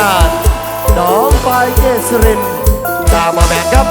การน้องปลายเกษรินตามมาแบกครับ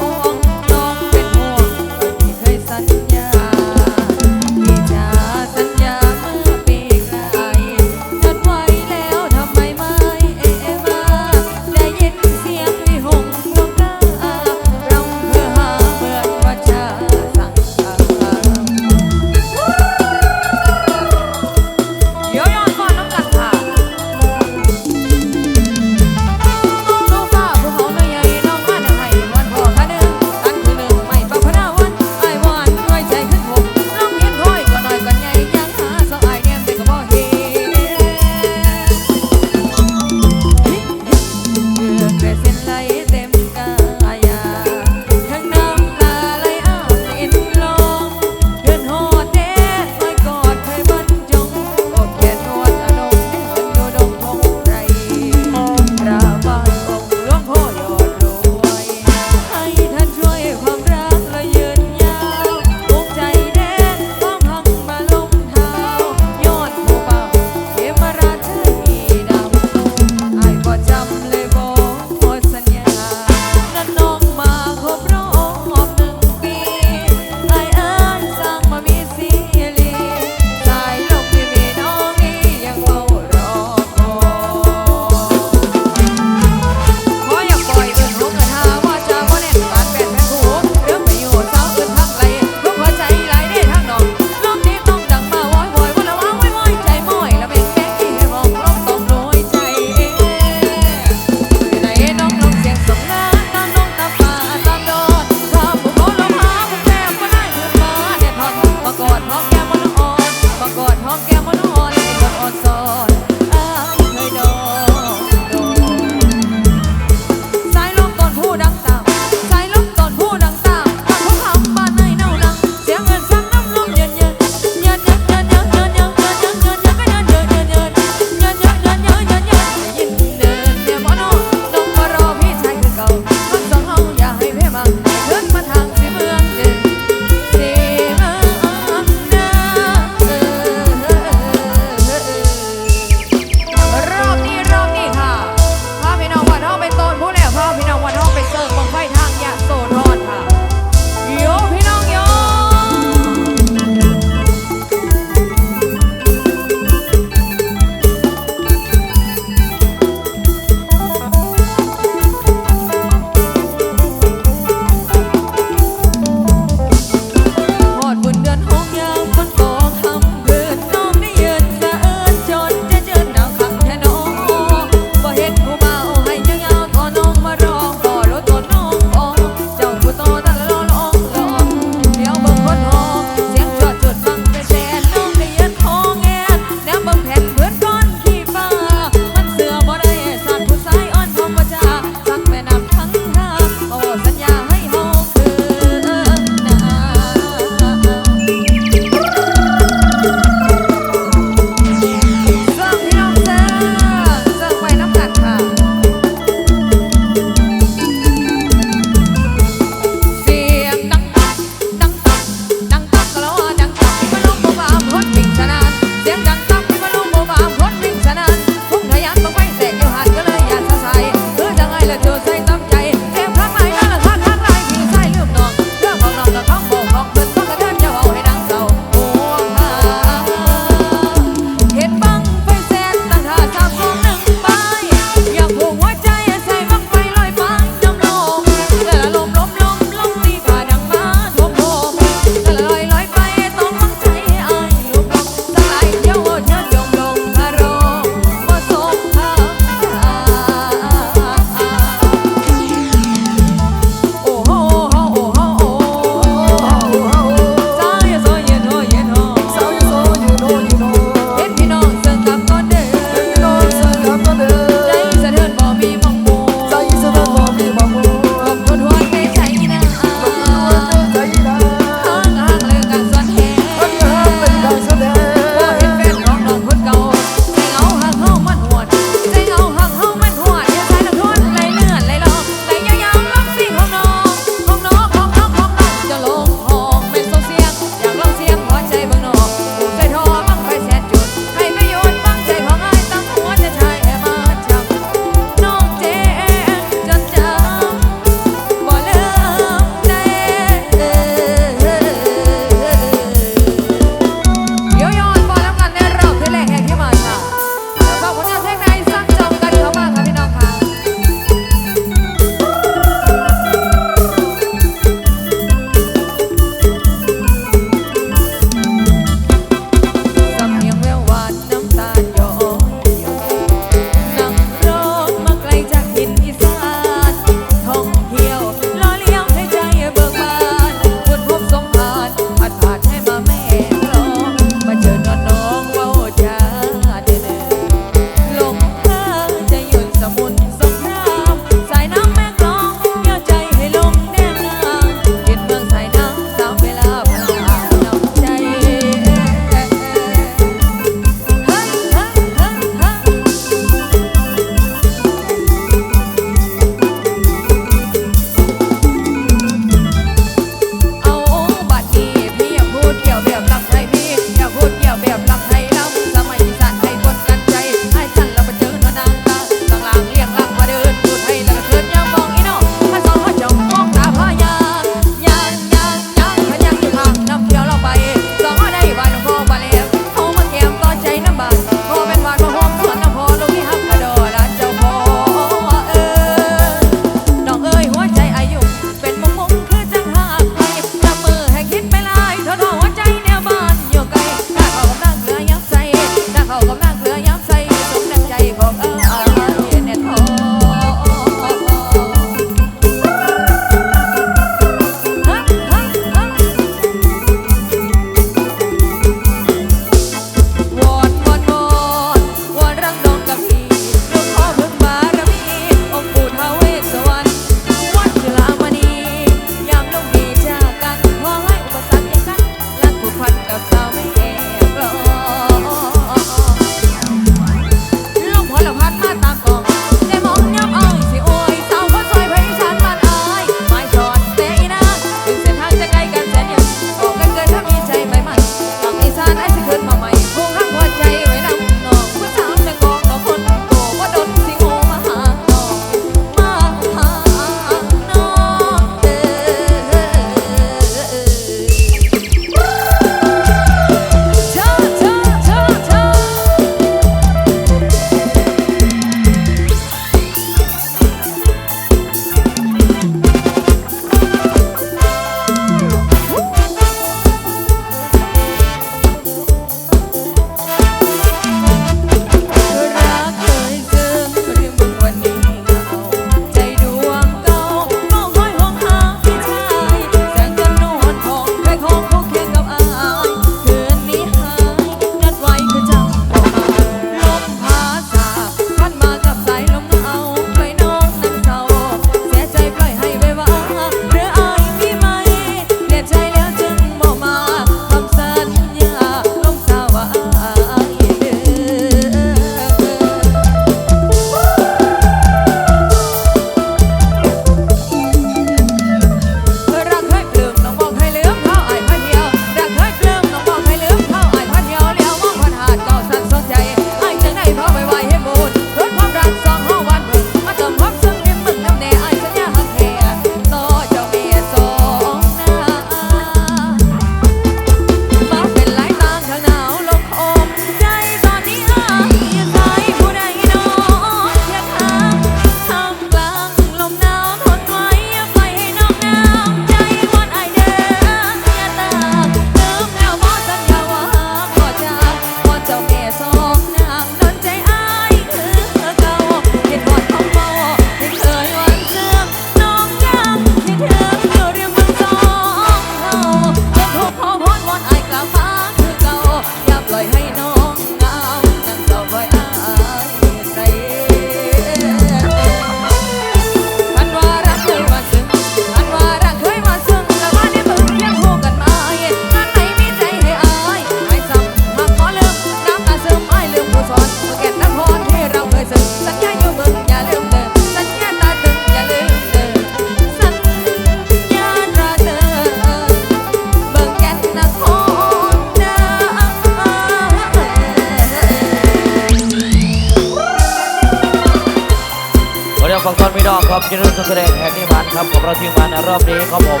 กับยินดีต้อนแสดงแห่งนิพานครับกับเราทีมงานในรอบนี้ครับผม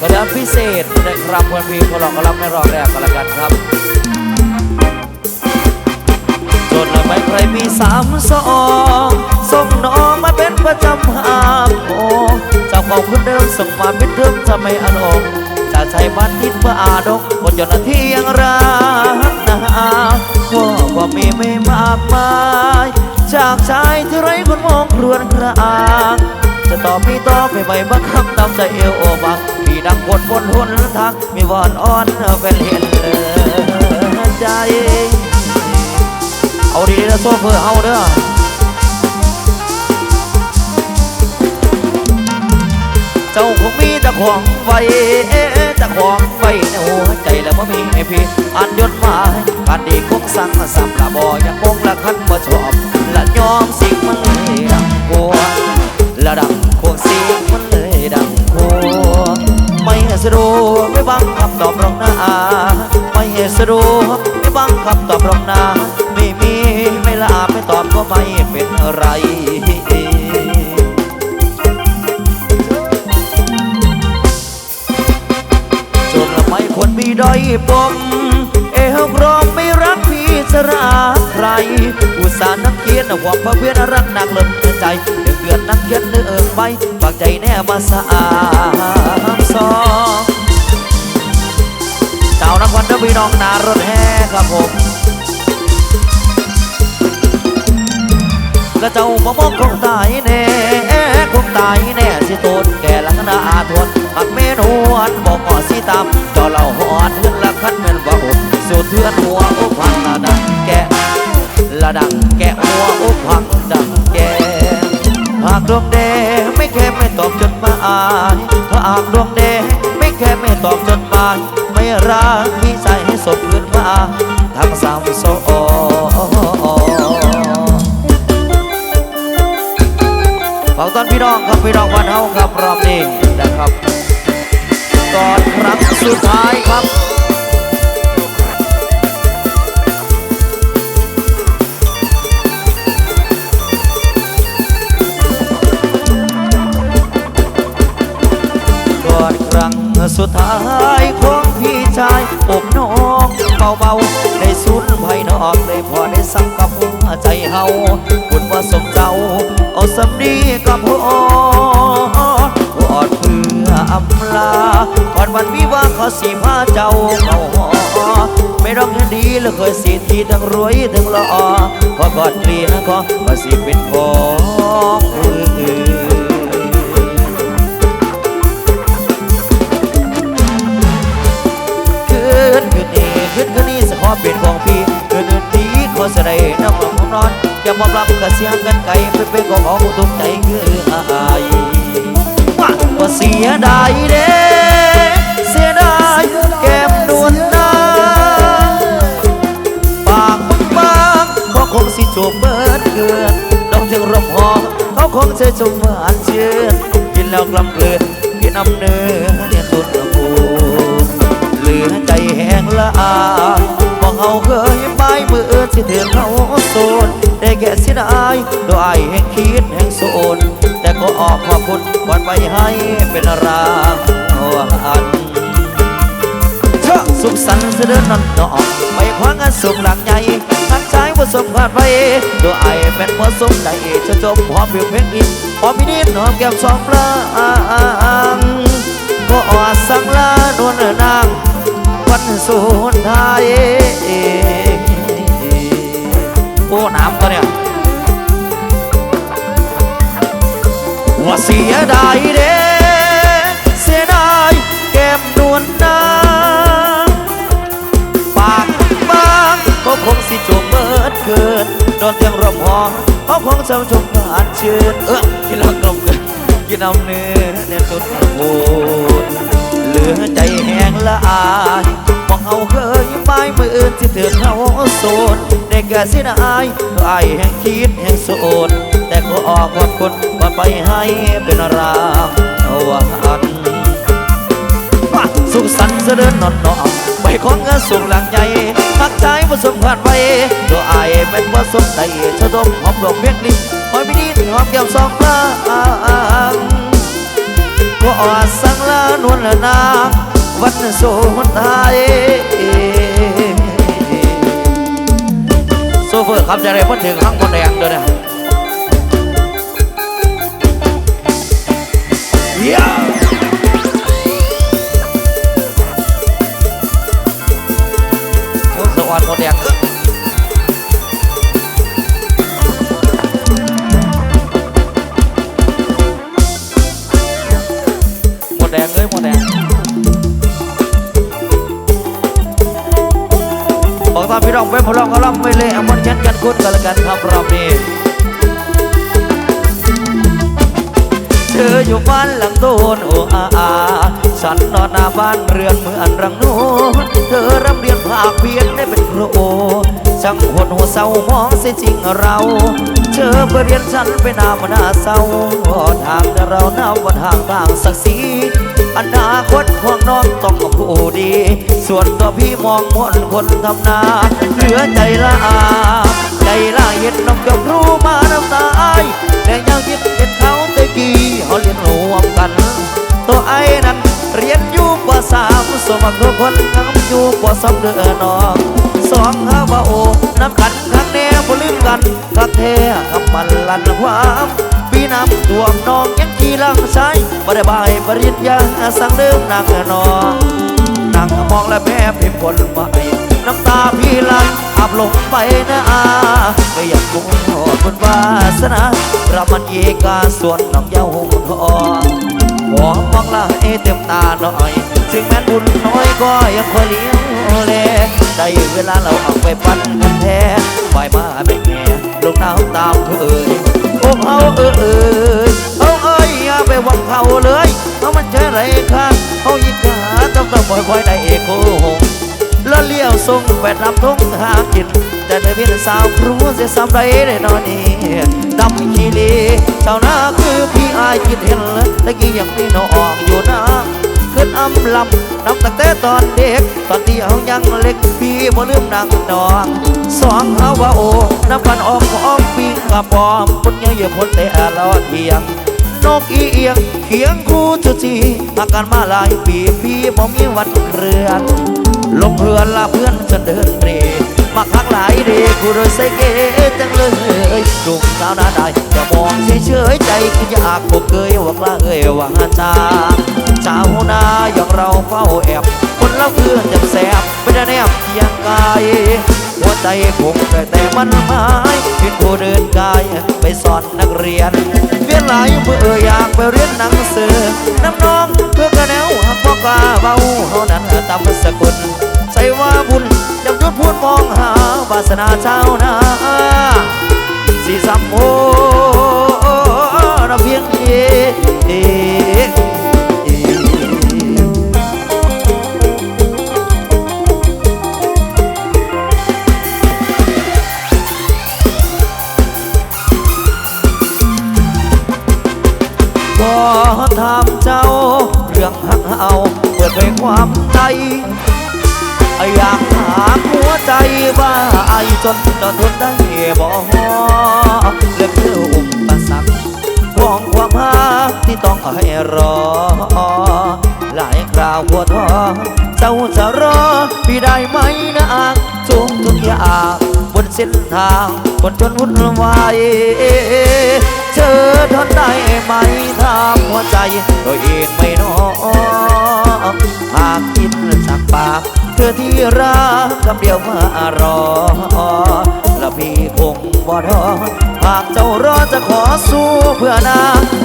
กระดานพิเศษนะครับเพื่อนพี่พวกเราก็รับในรอแรกกันละกันครับจนละไม่ใครมีสามสองส่งน้องมาเป็นประจำหากโอเจ้าของคนเดิมส่งมาเป็นเดิมจะไม่อันองจะใช้บัตรทิศเพื่ออาดกคนยนต์ที่ยังรักนะก็ก็มีไม่มากมายจากชายที่ไร รวนกระอางจะตอบพี่ตอบไปใบบักคำตามใจเอวโอบักพี่ดังกดบนหุนทางมีวอนอ่อนเป็นเห็นเลยใจ เอาดีๆนะโซเฟอร์เอาเด้อ เจ้าคงมีแต่ของไว้แต่ของไว้ในหัวใจแล้วบ่มีให้พี่อ่านยศหมายการดีคงสั่งสับละบออยากคงละคันบ่ชอบละยอมสิ่งมันเลยดังกลัวละดังพวกสิ่งมันเลยดังกลัวไม่สะดวกไม่บังคำตอบรอกนะไม่สะดวกไม่บังคำตอบรอกนะไม่มีไม่ลาไม่ตอบก็ไม่เป็นไร ด้อยปม เอวกรองไม่รักพี่จะรักใคร อุตส่าห์นักเขียนหวังพระเวียนรักนักเลิศใจเดือดเดือนนักเขียนเนื้อเอิงไปฝากใจแน่มาสะอาดสองเจ้านครเดพี่น้องนารถแห่ครับผม และเจ้ามามองคงตายแน่คงตายแน่สิตนแก่ลังนาอาทวนหักเมนวนบอกก่อสิตามจ้าเล่าหอนเฮือนละคันเม่นว่าอุสูดเทือนหัวอุพังละดังแกะละดังแกหัวอุพังดังแกหากดวงแดงไม่แค่ไม่ตอบจดหมายถ้าหากดวงแดงไม่แค่ไม่ตอบจดหมายไม่รักพี่ใจให้สดคืนมาทั้งสามโซาตอนพี่น้องครับพี่น้องวันเฮาครับรอบนี้นะครับก่อนครั้งสุดท้ายครับก่อนครั้งสุดท้ายของพี่ชายอกน้องเบาๆได้สุด อกได้พอได้สัมกับหัวใจเฮาบุญว่าสมเจ้า เอาสำนีกับพ่อกอดเพื่ออำลาก่อนวันวิวาขาสีผ้าเจ้าเขาหอไม่ร้องให้ดีแล้วเคยสีทีทั้งรวยทั้งหล่อพอกอดเกลียก็ก็สิเป็นของอื่นคืนคืนนี้คืนคืนนี้สขอเป็นของพี่ นคืนนี้ขอเสด็จน้ำลับของนอนอย่ามอบรับกระเสียงกันไกลเป็นเป็นของของทุกใจคืออายว่าว่าเสียดายเด้เสียดายแก้มนวลนางปากบางๆก็คงสิจูบเบิดเกลือนดอกจึงรบหอมเขาคงจะจมหวานเชื่อกินแล้วกลำเกลือนกินน้ำเนื้อเนี่ยตุนละปูเหลือใจแห้งละอามองเขาเคย มืออื่นสิเถื่อนเขาโซนได้แก่เสิได้ดอยแห่งคิดแห่งโซนแต่ก็ออกขอบคุณก่อนไปให้เป็นรางวัลเชอะสุขสันต์เสด็จนอนนอกไปคว้างานสุขหลังใหญ่ทักใจว่าสมพาดไปตัวไอเป็นพอสมใจจะจบหอมเบียวเพลงอินหอมพินิดหอมแก้มสองลางก็ออดสังลานวลนางวันสุดท้าย โอ้ น้ำก็เนี่ย ว่าเสียดายเด้เสียดายแก้มนวลนาปากบางก็คงสิจมเบิดเกินโดนเตียงรบหอมเขาคงเจ้าชมผ่านชื่นเออกินเหล้ากลมเกินกินเอาเนื้อเนี่ยสุดโหดเหลือใจแห้งละอายมองเอาเคยไปมืออื่นที่เถื่อนเขาโซน ได้แก่เสินอายก็อแห่งคิดแห่งโซนแต่ก็ออกว่าคนว่าไปให้เป็นรางวันว่าสุขสันต์เสด็จนอนนอนไปของเงินสูงหลังใหญ่ทักใจว่าสมพันไว้ตัวอเป็นว่าสมใจจะต้องหอมดอกเพียงลิ้นหอยไม่ดีหอมแก้มสองพางก็อดสังลานวลนางวันโสนไทย ฟอร์ครับจะได้พ้นถึงข้างบนแดงด้วยนะ บอกตามพี่น้องก็ล่ำไม่เละเอามันชันกันคุ้นกันละกันครับรอบนี้เธออยู่บ้านหลังโตนโออาอาฉันนอนหน้าบ้านเรือนเหมือนรังนูนเธอร่ำเรียนภาคเพียนได้เป็นครูสังหดหัวเศร้ามองเสียจริงเรา เธอไปเรียนฉันไปนามหน้าเศร้าทางแต่เราหน้าวันห่างต่างศักดิ์ศรีอนาคตของน้องต้องกับผู้ดี ส่วนตัวพี่มองมนคนทำนาเหลือใจละอาใจละเห็นน้องจบรู้มาน้ำตาไอแต่ยังคิดเห็นเขาตะกี้เขาเรียนรวมกัน ตัวไอ้นั้นเรียนอยู่ปสามสมัครคนทำอยู่ปสองเดือนน้องสองฮาวาโอน้ำขันครั้งแน่ กันคักแท้คำมันลันความปีน้ำท่วมน้องยังขี่ลังใช้บ่ได้บายปริญญาสั่งเดิมนางนองนั่งมองและแพ้พิมพ์คนใหม่น้ำตาพี่ลันอับลงไปนะอาก็อยากคงหอดบนวาสนารามันเยกาส่วนน้องเย้าหงทองขอมองละให้เต็มตาหน่อยถึงแม้บุญน้อยก็ยังคอยเลี้ยงแลได้เวลาเราเอาไปปั้นกันแท้ ปมาไม่แง่ลงน้ำตามเคยโอ้เขาเออเออเอาเอ้ยอย่าไปหวังเขาเลยเอามันใช่ไรค่ะเขายิงขาต้องต้องปล่อยปล่อยได้เอกโกหงแล้วเลี้ยวส่งแปดลำทุ่งหากิน แต่ในวินสาวครัวเสียสามไรได้นอนนี่ดำขี้ลีชาวนาคือพี่อายคิดเห็นตะกี้ยังไม่นองอยู่นะขึ้นอำลำนับตั้งแต่ตอนเด็ก ตอนที่เอายังเล็กพี่บ่ลืมนางนอง สองฮาวาโอน้ำพันออมออมปีกับปอมปุ่นยังเหยียบพ้นแต่อาละเทียงนกอีเอียงเคียงคู่จุจีอาการมาหลายปีพี่บ่มีวันเคลื่อนลงเพื่อนละเพื่อนจะเดินเรมาคักหลายเดกูโดยใส่เกจังเลยลุงสาวนาได้จะมองเฉยๆใจคือยากบ่เคยวังละเอ่ยวังจาชาวนาอย่างเราเฝ้าแอบ คนเราเพื่อนจะแสบไม่ได้แนบเคียงกาย หัวใจคงแต่แต่มันหมายเป็นผู้เดินกายไปสอนนักเรียนเวียนหลายเมื่ออยากไปเรียนหนังสือน้ำน้องเพื่อกระแนวหักบอกกาเบาเฮานั้นตามสกุลใส่ว่าบุญจำจุดพูดมองหาวาสนาเจ้านาสีสัมโพระเพียงเอ ขอถามเจ้า เรื่องหักเอา เปิดเผยความใจอยากถามหัวใจว่าไอ้จนจะทนได้บ่เรื่องคืออุปสรรคของความหาที่ต้องให้รอ หลายคราวปวท้อเจ้าจะรอพี่ได้ไหมนะอางทุกทุกอย่างบนเส้นทางบนจนวุ่นวายเธอทนได้ไหมถามหัวใจตัวเองไม่นอหากกินจากปากเธอที่รักคำเดียวมารอแล้วพี่คงบ่ท้อหากเจ้ารอจะขอสู้เพื่อนา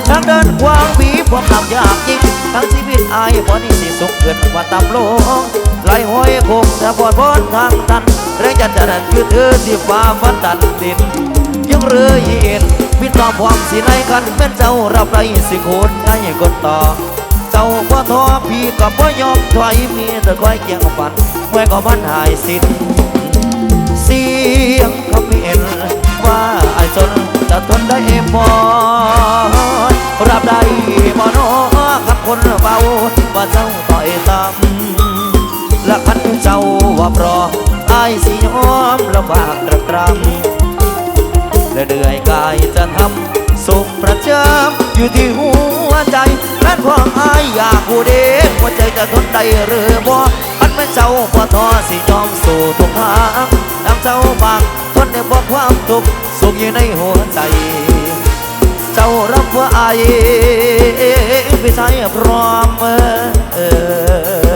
ทางเดินควางบีบความลำยากยิ่งทั้งชีวิตอายบ่นี่สิสุขเกินกว่าตำลงไหลห้อยคงจะปวดบนทางตันแรงจัดจะนั้นคือเธอที่ฟ้าฟันตันดินยังเรือเย็น มิตรความความสิในกันเป็นเจ้ารับไรสิคนได้กดต่อ เจ้าบ่ท้อพี่ก็บ่ยอมถอยมีแต่คอยเกี่ยงฟันไว้ก็มันหายสิ้นเสียงคำเห็นว่าไอ้จนจะทนได้บ่รับได้บ่นอขับคนเบาว่าเจ้าต่อยตำและคันเจ้าว่าพรอไอ้สิยอมลำบากตระกรำายจะทำสุขประจำอยู่ที่หัวใจด้านของอายอยากผู้เด็กหัวใจจะทนได้หรือบ่มันเป็นเจ้าบ่ทอสิยอมสู่ทุกทางตามเจ้าบางทนได้บ่ความทุกข์สุขอยู่ในหัวใจ เจ้ารับว่าอายพี่ชายพร้อมเอ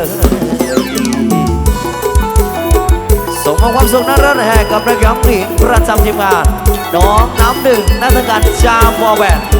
อส่งมอบความสุขนั้นแห่กับนักร้องเพลงประจำทีมงาน น้องน้ำหนึ่งนักการจามวอแวน